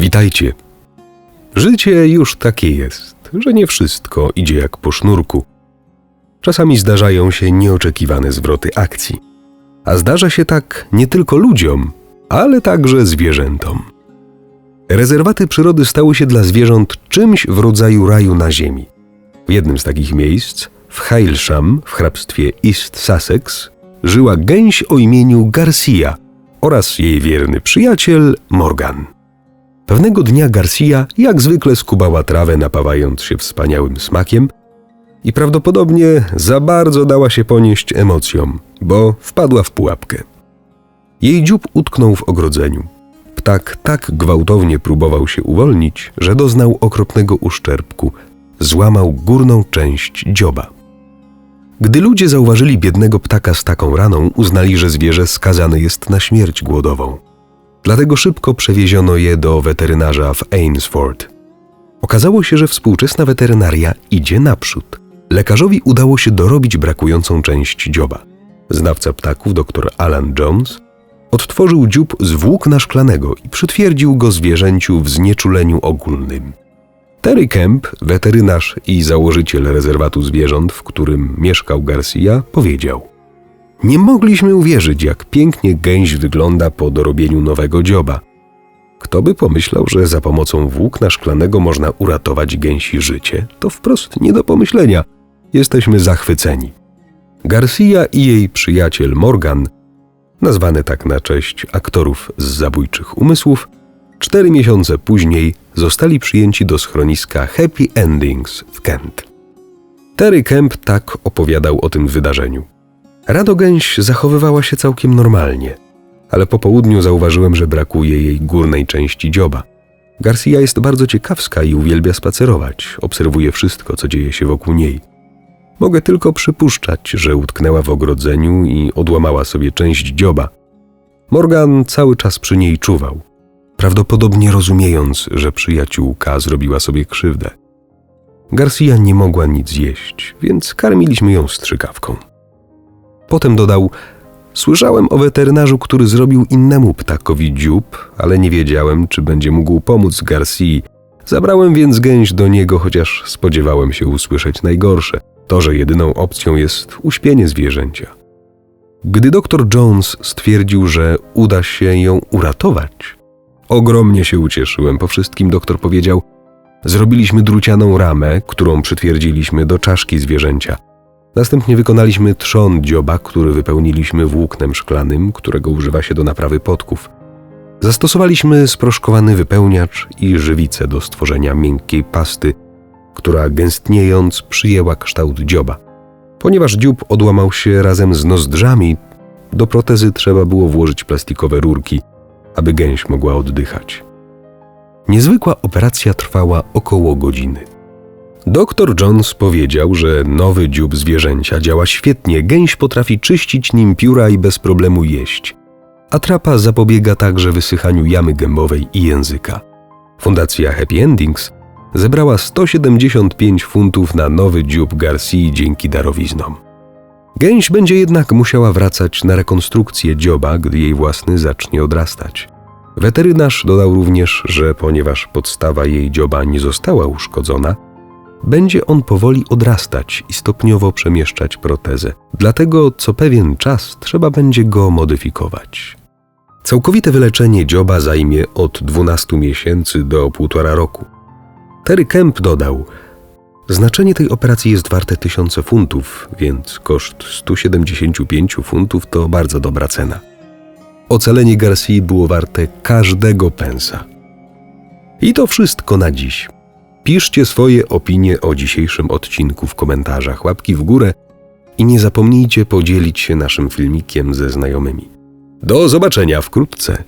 Witajcie. Życie już takie jest, że nie wszystko idzie jak po sznurku. Czasami zdarzają się nieoczekiwane zwroty akcji. A zdarza się tak nie tylko ludziom, ale także zwierzętom. Rezerwaty przyrody stały się dla zwierząt czymś w rodzaju raju na ziemi. W jednym z takich miejsc, w Hailsham w hrabstwie East Sussex, żyła gęś o imieniu Garcia oraz jej wierny przyjaciel Morgan. Pewnego dnia Garcia jak zwykle skubała trawę, napawając się wspaniałym smakiem i prawdopodobnie za bardzo dała się ponieść emocjom, bo wpadła w pułapkę. Jej dziób utknął w ogrodzeniu. Ptak tak gwałtownie próbował się uwolnić, że doznał okropnego uszczerbku. Złamał górną część dzioba. Gdy ludzie zauważyli biednego ptaka z taką raną, uznali, że zwierzę skazane jest na śmierć głodową. Dlatego szybko przewieziono je do weterynarza w Ainsford. Okazało się, że współczesna weterynaria idzie naprzód. Lekarzowi udało się dorobić brakującą część dzioba. Znawca ptaków, dr Alan Jones, odtworzył dziób z włókna szklanego i przytwierdził go zwierzęciu w znieczuleniu ogólnym. Terry Kemp, weterynarz i założyciel rezerwatu zwierząt, w którym mieszkał Garcia, powiedział: Nie mogliśmy uwierzyć, jak pięknie gęś wygląda po dorobieniu nowego dzioba. Kto by pomyślał, że za pomocą włókna szklanego można uratować gęsi życie? To wprost nie do pomyślenia. Jesteśmy zachwyceni. Garcia i jej przyjaciel Morgan, nazwany tak na cześć aktorów z zabójczych umysłów, cztery miesiące później zostali przyjęci do schroniska Happy Endings w Kent. Terry Kemp tak opowiadał o tym wydarzeniu. Radogęś zachowywała się całkiem normalnie, ale po południu zauważyłem, że brakuje jej górnej części dzioba. Garcia jest bardzo ciekawska i uwielbia spacerować, obserwuje wszystko, co dzieje się wokół niej. Mogę tylko przypuszczać, że utknęła w ogrodzeniu i odłamała sobie część dzioba. Morgan cały czas przy niej czuwał prawdopodobnie rozumiejąc, że przyjaciółka zrobiła sobie krzywdę. Garcia nie mogła nic jeść, więc karmiliśmy ją strzykawką. Potem dodał: Słyszałem o weterynarzu, który zrobił innemu ptakowi dziób, ale nie wiedziałem, czy będzie mógł pomóc Garcii. Zabrałem więc gęś do niego, chociaż spodziewałem się usłyszeć najgorsze: to, że jedyną opcją jest uśpienie zwierzęcia. Gdy doktor Jones stwierdził, że uda się ją uratować, Ogromnie się ucieszyłem. Po wszystkim doktor powiedział: Zrobiliśmy drucianą ramę, którą przytwierdziliśmy do czaszki zwierzęcia. Następnie wykonaliśmy trzon dzioba, który wypełniliśmy włóknem szklanym, którego używa się do naprawy podków. Zastosowaliśmy sproszkowany wypełniacz i żywicę do stworzenia miękkiej pasty, która gęstniejąc przyjęła kształt dzioba. Ponieważ dziób odłamał się razem z nozdrzami, do protezy trzeba było włożyć plastikowe rurki, aby gęś mogła oddychać. Niezwykła operacja trwała około godziny. Doktor Jones powiedział, że nowy dziób zwierzęcia działa świetnie, gęś potrafi czyścić nim pióra i bez problemu jeść. Atrapa zapobiega także wysychaniu jamy gębowej i języka. Fundacja Happy Endings zebrała 175 funtów na nowy dziób Garcia dzięki darowiznom. Gęś będzie jednak musiała wracać na rekonstrukcję dzioba, gdy jej własny zacznie odrastać. Weterynarz dodał również, że ponieważ podstawa jej dzioba nie została uszkodzona, będzie on powoli odrastać i stopniowo przemieszczać protezę. Dlatego co pewien czas trzeba będzie go modyfikować. Całkowite wyleczenie dzioba zajmie od 12 miesięcy do półtora roku. Terry Kemp dodał – Znaczenie tej operacji jest warte tysiące funtów, więc koszt 175 funtów to bardzo dobra cena. Ocalenie Garcia było warte każdego pensa. I to wszystko na dziś. Piszcie swoje opinie o dzisiejszym odcinku w komentarzach, łapki w górę i nie zapomnijcie podzielić się naszym filmikiem ze znajomymi. Do zobaczenia wkrótce.